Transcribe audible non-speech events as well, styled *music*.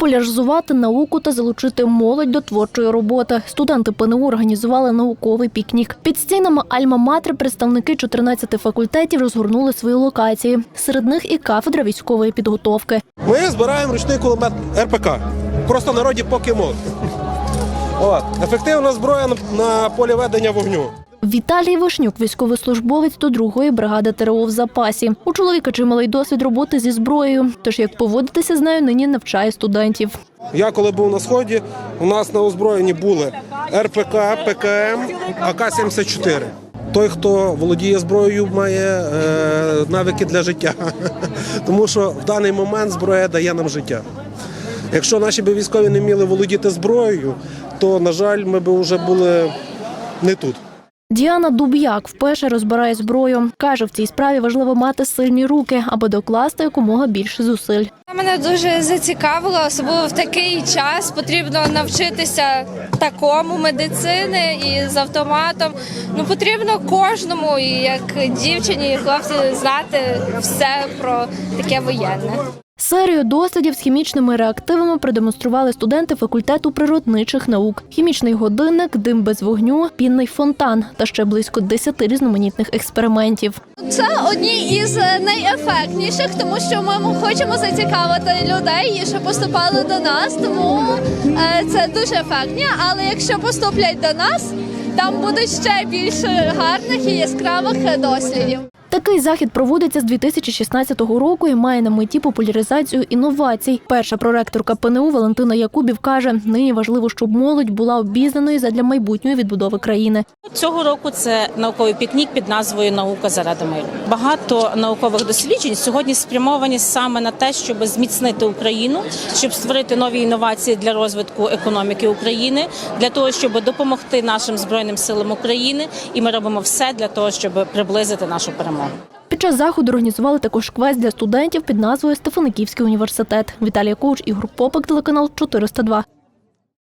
Популяризувати науку та залучити молодь до творчої роботи. Студенти ПНУ організували науковий пікнік. Під стінами Альма-Матер представники 14 факультетів розгорнули свої локації. Серед них і кафедра військової підготовки. Ми збираємо ручний кулемет РПК. Просто народі покемон. От. Ефективна зброя на полі ведення вогню. Віталій Вишнюк, військовослужбовець до другої бригади ТРО в запасі. У чоловіка чималий досвід роботи зі зброєю. Тож як поводитися з нею нині навчає студентів. Я коли був на сході, у нас на озброєнні були РПК, ПКМ, АК-74. Той, хто володіє зброєю, має е, навики для життя. *laughs* Тому що в даний момент зброя дає нам життя. Якщо наші би військові не вміли володіти зброєю, то, на жаль, ми б вже були не тут. Діана Дуб'як вперше розбирає зброю. Каже, в цій справі важливо мати сильні руки, аби докласти якомога більше зусиль. Мене дуже зацікавило, особливо в такий час потрібно навчитися такому медицини і з автоматом. Ну потрібно кожному, і як дівчині, і хлопці, знати все про таке воєнне. Серію дослідів з хімічними реактивами продемонстрували студенти факультету природничих наук. Хімічний годинник, дим без вогню, пінний фонтан та ще близько 10 різноманітних експериментів. Це одні із найефектніших, тому що ми хочемо зацікавити людей, що поступали до нас. Тому е, це дуже ефектні. Але якщо поступлять до нас, там будуть ще більше гарних і яскравих дослідів. Такий захід проводиться з 2016 року і має на меті популяризацію інновацій. Перша проректорка ПНУ Валентина Якубів каже, нині важливо, щоб молодь була обізнаною задля майбутньої відбудови країни. Цього року це науковий пікнік під назвою Наука заради миру. Багато наукових досліджень сьогодні спрямовані саме на те, щоб зміцнити Україну, щоб створити нові інновації для розвитку економіки України, для того, щоб допомогти нашим збройним силам України. І ми робимо все для того, щоб приблизити нашу перемогу. Під час заходу організували також квест для студентів під назвою Стефаниківський університет. Віталія Коуч, Ігор Попик, телеканал 402.